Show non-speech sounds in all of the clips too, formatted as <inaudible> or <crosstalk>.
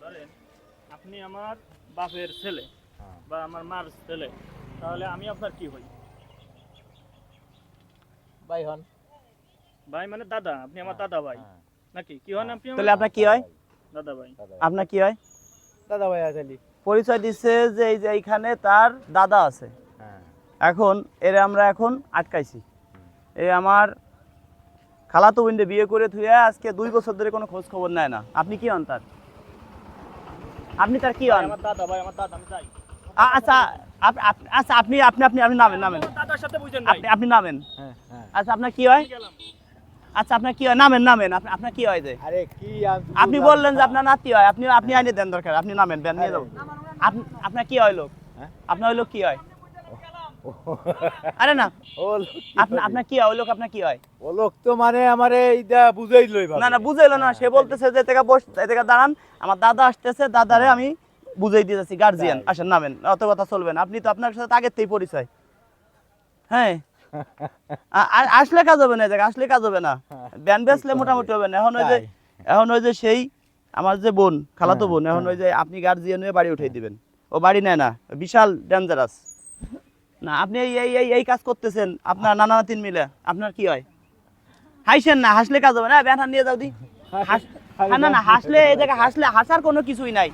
ধরেন আপনি আমার বাপের ছেলে হ্যাঁ। বা আমার মার ছেলে তাহলে আমি আপনার কি হই? ভাই হন। ভাই মানে দাদা আপনি আমার দাদা ভাই। হ্যাঁ, নাকি? কি হন আপনি তাহলে আপনার কি হয়? দাদা ভাই। আপনার কি হয়? দাদা ভাই আছেলি পরিচয় দিচ্ছে যে এই যে এইখানে তার দাদা আছে। হ্যাঁ। এখন এর আমরা এখন আটকাইছি। এ আমার খালাতো বোনকে বিয়ে করে থুয়ে আজকে দুই বছর ধরে কোনো খোঁজ খবর নেয় না। আপনি কি হন তার? আপনি তার কি হন? আমার দাদা ভাই আমার দাদা আমি যাই আচ্ছা আচ্ছা আপনি আপনি আপনি আপনি নামেন নামেন। আমার দাদার সাথে বুঝেন ভাই আপনি আপনি নামেন। হ্যাঁ হ্যাঁ। আচ্ছা আপনার কি হয়? আচ্ছা আপনার কি হয়? নামেন নামেন। আপনার কি হয় যে? আরে কি আপনি বললেন যে না। আপনার নাতি হয়। আপনি আপনি আইনে দেন দরকার। আপনি নামেন ব্যান নিয়ে যাব আপনি আপনার কি হয় লোক? হ্যাঁ? আপনার ওই লোক কি হয়? আরে না। আপনার কি হয়? লোক আপনার কি হয়? ও লোক তো মানে আমারে এইটা বুঝাই লই না না বুঝাইলো না সে বলতেছে যে থেকে বস থেকে দাঁড়ান। আমার দাদা আসতেছে দাদারে আমি বুঝাই দিয়ে যাচ্ছি গার্জিয়ান আসেন নামেন। অত কথা চলবে না। আপনি তো আপনার সাথে আগের থেকেই পরিচয়। হ্যাঁ। <laughs> আসলে কাজ হবে না আসলে কাজ হবে না। ব্যান বেসলে মোটামুটি হবে। না। এখন ওই যে এখন ওই যে সেই আমার যে বোন খালাতো হ্যাঁ, বোন এখন হ্যাঁ। ওই যে আপনি গার্জিয়ান হয়ে বাড়ি উঠাই দিবেন। ও বাড়ি নেয় না। বিশাল ডেঞ্জারাস না আপনি এই এই এই কাজ করতেছেন আপনার নানা নাতিন মিলে আপনার কি হয়? হাসেন না হাসলে কাজ হবে না ব্যান নিয়ে যাও দি। হাস- হ্যাঁ, না না হাসলে এই জায়গায় হাসলে হাসার কোনো কিছুই নাই।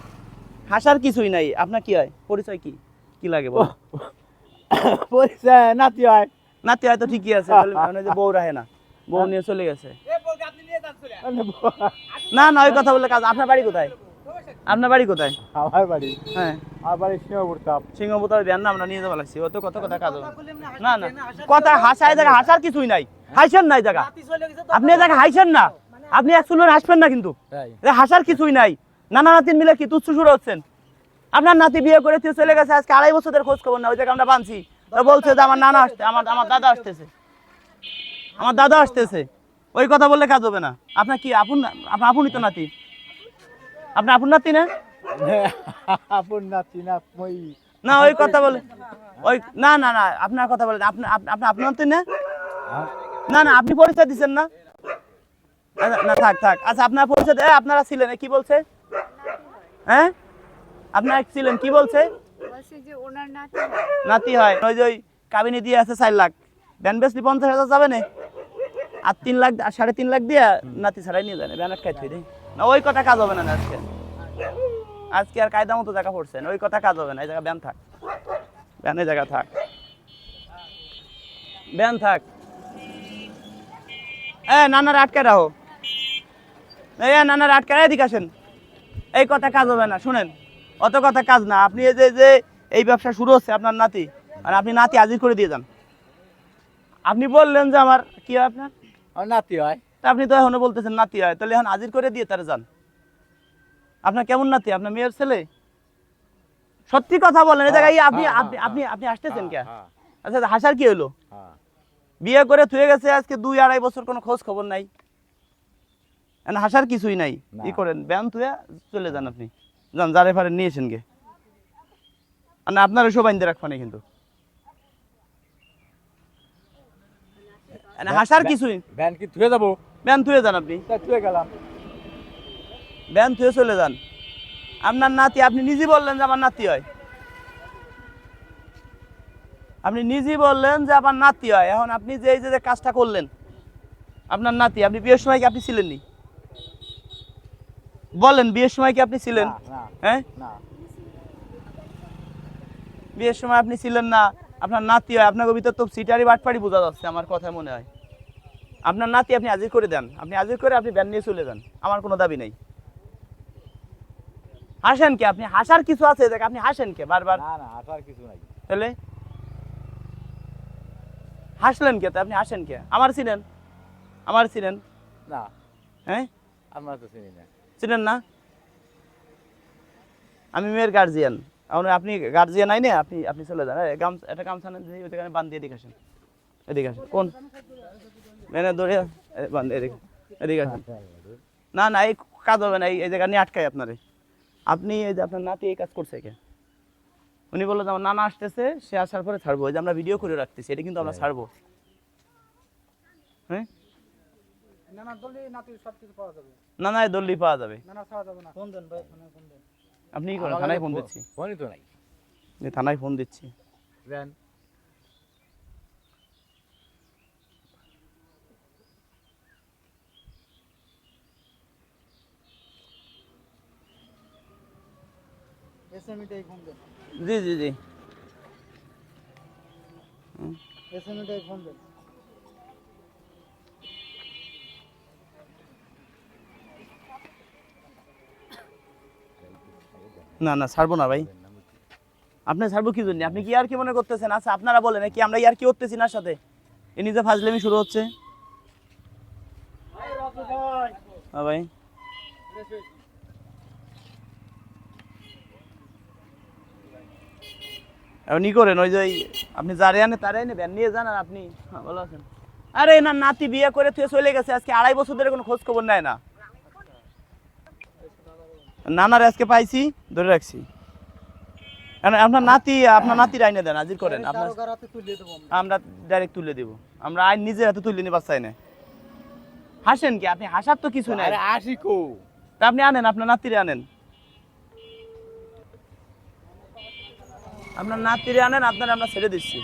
হাসার কিছুই নাই। আপনার কি হয়? পরিচয় কি? কি লাগে বল? <coughs> পরিচয় নাতি হয়। নাতি হয়তো ঠিকই আছে মানে যে বউ রাহে না। বউ নিয়ে চলে গেছে। না না ওই কথা বললে কাজ আপনার বাড়ি কোথায়? আপনার বাড়ি কোথায়? আমার বাড়ি। হ্যাঁ। আমার বাড়ি সিংহপুরতাম সিংহপুতার ব্যান না আমরা নিয়ে যাব লাগছি। ও তো কত কথা কাজ না না কথা হাসায় জায়গা হাসার কিছুই নাই। হাসেন নাই জায়গা। আপনি জায়গা হাসেন না। আপনি এক চুলের হাসবেন না কিন্তু। হাসার কিছুই নাই। নানা নাতিন মিলে কি তুচ্ছ শুরু হচ্ছেন? আপনার নাতি বিয়ে করে তুই চলে গেছে আজকে আড়াই বছরের খোঁজ খবর না ওই জায়গা আমরা বানছি। তো বলছে যে আমার নানা আসতে আমার আমার দাদা আসতেছে। আমার দাদা আসতেছে। ওই কথা বললে কাজ হবে না। আপনার কি আপন আপনার আপনই তো নাতি। আপনার আপন নাতি না? আপন নাতি না মই। না ওই কথা বলে। ওই না না না আপনার কথা বলে আপনি আপনি আপনার নাতি না? না না আপনি পরিচয় দিচ্ছেন না? আচ্ছা, না থাক থাক। আচ্ছা আপনার পরিচয় এ, আপনারা ছিলেন কি বলছে? হ্যাঁ? আপনারা ছিলেন কি বলছে? বলছে যে ওনার নাতি হয়। নাতি হয়। ওই যে ওই কাবিনি দিয়ে আছে চার লাখ। ব্যান বেসলি পঞ্চাশ হাজার যাবে না? আর তিন লাখ সাড়ে তিন লাখ দিয়ে নাতি ছাড়াই নিয়ে যাবে। ব্যানার খাই থুই না ওই কথা কাজ হবে না আজকে। আজকে আর কায়দা মতো জায়গা পড়ছেন ওই কথা কাজ হবে না এই জায়গা ব্যান থাক। ব্যানের জায়গা থাক। ব্যান থাক। এ নানার আটকে এই এ, নানার আটকে এদিকে আসেন। এই কথা কাজ হবে না শুনেন। অত কথা কাজ না। আপনি এই যে যে এই ব্যবসা শুরু হচ্ছে আপনার নাতি আর আপনি নাতি হাজির করে দিয়ে যান। আপনি বললেন যে আমার কি হয় আপনার? নাতি হয়। তা আপনি তো এখনও বলতেছেন নাতি হয় তাহলে এখন হাজির করে দিয়ে তারা যান। আপনার কেমন নাতি? আপনার মেয়ের ছেলে? সত্যি কথা বলেন এই জায়গায় আপনি হ্যাঁ, আপনি হ্যাঁ, আপনি আপনি আসতেছেন কে? হ্যাঁ, আচ্ছা হাসার কি হলো হ্যাঁ। বিয়ে করে থুয়ে গেছে আজকে দুই আড়াই বছর কোনো খোঁজ খবর নাই। হাসার কিছুই নাই। ই করেন ব্যায়াম থুয়ে চলে যান আপনি। যান যারে ফারে নিয়েছেন গে। আর না আপনার সবাই দিয়ে রাখবানি কিন্তু। হাসার কিছুই ভ্যান কি ধুয়ে যাব? ব্যায়াম থুয়ে যান আপনি। গেলাম। ব্যায়াম থুয়ে চলে যান। আপনার নাতি আপনি নিজেই বললেন যে আমার নাতি হয়। আপনি নিজেই বললেন যে আমার নাতি হয়। এখন আপনি যে এই যে কাজটা করলেন আপনার নাতি আপনি বিয়ের সময় কি আপনি ছিলেননি? বলেন বিয়ের সময় কি আপনি ছিলেন? হ্যাঁ? বিয়ের সময় আপনি ছিলেন না আপনার নাতি হয়। আপনার ভিতর তো সিটারি বাটপাড়ি বোঝা যাচ্ছে আমার কথা মনে হয়। আপনার নাতি আপনি হাজির করে দেন। আপনি হাজির করে আপনি ব্যান নিয়ে চলে যান। আমার কোনো দাবি নেই। হাসেন কে আপনি? হাসার কিছু আছে? দেখ আপনি হাসেন কে? বারবার। না না আসার কিছু নাই। তাহলে? হাসলেন কে? আপনি হাসেন কে? আমার ছিলেন আমার ছিলেন না। হ্যাঁ? আমরা তো চিনি না। চিনেন না? আমি মেয়ের গার্জিয়ান এখন আপনি গার্জিয়ান আই না আপনি আপনি চলে যান। গামছা একটা গামছা নেন ওইখানে বান্ধ দিয়ে এদিকে আসেন। এদিকে আসেন। কোন? মেনে ধরে এ, এদিকে এদিকে না না এই কাজ হবে না এই জায়গা নিয়ে আটকাই আপনারে। আপনি এই যে আপনার নাতি এই কাজ করছে কে? উনি বলল যে আমার নানা আসতেছে সে আসার পরে ছাড়বো। যে আমরা ভিডিও করে রাখতেছি এটা কিন্তু আমরা ছাড়বো। হ্যাঁ? না না দলি নাতি সব কিছু পাওয়া যাবে। না না এই দল্লি পাওয়া যাবে। না না পাওয়া যাবে না। ফোন দেন ভাই থানায় ফোন দেন। আপনি কি করেন? থানায় ফোন দিচ্ছি। ফোনই তো নাই। যে থানায় ফোন দিচ্ছি। দেন এসএমইটাই ফোন দেন। জি জি জি। এসএমইটাই ফোন দেন। না না ছাড়বো না ভাই। আপনি ছাড়বো কি জন্য? আপনি কি আর কি মনে করতেছেন? আচ্ছা আপনারা বলেন কি আমরা ইয়ার কি করতেছি না সাথে? এ নিজে ফাজলেমি শুরু হচ্ছে। ভাই এখন ই করেন ওই যে আপনি যারে আনে তারে আনে ভ্যান নিয়ে যান আর আপনি হ্যাঁ ভালো আছেন। আরে না নাতি বিয়ে করে তুই চলে গেছে আজকে আড়াই বছর ধরে কোনো খোঁজ খবর নেয় না। নানার আজকে পাইছি ধরে রাখছি। আপনার নাতি আপনার নাতির আইনে দেন হাজির করেন। আপনার তুলে আমরা। ডাইরেক্ট তুলে দিব। আমরা আইন নিজের হাতে তুলে নিবার চাই না। হাসেন কি? আপনি হাসার তো কিছু নাই। আসি কো। আপনি আনেন আপনার নাতিরে আনেন। আপনার না নাতিরে আনেন আপনার আমরা ছেড়ে দিচ্ছি।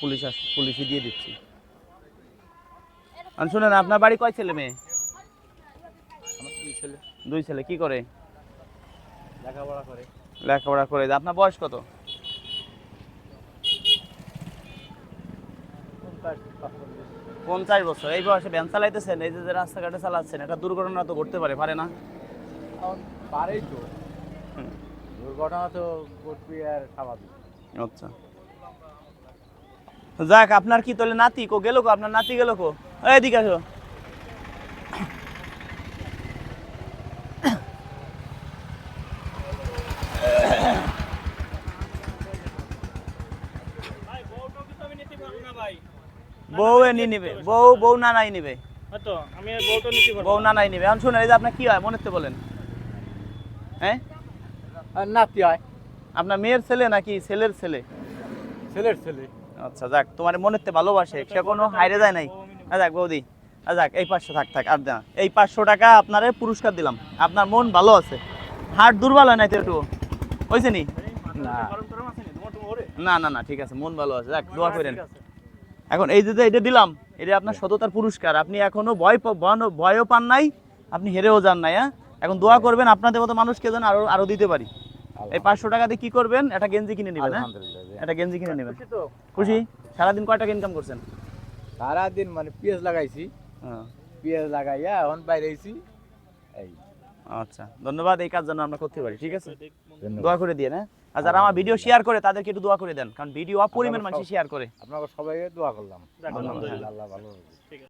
পুলিশ আস পুলিশে দিয়ে দিচ্ছি। শুনেন আপনার বাড়ি কয় ছেলে মেয়ে? ছেলে। দুই ছেলে কি করে? লেখাপড়া করে। লেখাপড়া করে। আপনার বয়স কত? পঞ্চাশ বছর। এই বয়সে ভ্যান চালাইতেছেন এই যে রাস্তাঘাটে চালাচ্ছেন একটা দুর্ঘটনা তো ঘটতে পারে পারে না? পারেই তো। দুর্ঘটনা তো ঘটবি আর স্বাভাবিক আচ্ছা। যাক আপনার কি তাহলে নাতি কো? গেল কো? আপনার নাতি গেল কো? এদিকে আসো ভাই বউটা কিন্তু আমি নিতে পারব না ভাই বউ এ নিয়ে নিবে। বউ বউ নানাই নিবে। বউ নানাই নিবে। এখন শুনে যে আপনার কি হয়? মনে বলেন। হ্যাঁ? নাতি হয়। আপনার মেয়ের ছেলে নাকি ছেলের ছেলে? ছেলের ছেলে। আচ্ছা যাক তোমার মনেতে ভালোবাসে। সে কোনো হাইরে যায় নাই। আ যাক বৌদি। আ যাক এই পাঁচশো থাক থাক আর না এই পাঁচশো টাকা আপনারে পুরস্কার দিলাম। আপনার মন ভালো আছে। হাট দুর্বল হয় নাই তো একটু? হয়েছে নি? না। নি? না না না ঠিক আছে মন ভালো আছে। যাক দোয়া করেন। এখন এই যে এটা দিলাম এটা আপনার সততার পুরস্কার। আপনি এখনও ভয় ভয়ও পান নাই আপনি হেরেও যান নাই হ্যাঁ? এখন দোয়া করবেন আপনাদের মতো মানুষকে যেন আরও আরও দিতে পারি। এই পাঁচশো টাকা দিয়ে কি করবেন? একটা গেঞ্জি কিনে নেবেন হ্যাঁ। একটা গেঞ্জি কিনে নেবেন। খুশি সারাদিন কয় টাকা ইনকাম করছেন? সারাদিন মানে পেঁয়াজ লাগাইছি। হ্যাঁ। পেঁয়াজ লাগাইয়া এখন বাইরে আইছি। এই। আচ্ছা ধন্যবাদ এই কাজ যেন আমরা করতে পারি ঠিক আছে? ধন্যবাদ। দোয়া করে দিয়ে হ্যাঁ? আর যারা আমার ভিডিও শেয়ার করে তাদেরকে একটু দোয়া করে দেন কারণ ভিডিও অপরিমাণ মানুষ শেয়ার করে আপনাকে সবাইকে দোয়া করলাম আলহামদুলিল্লাহ। আল্লাহ ভালো।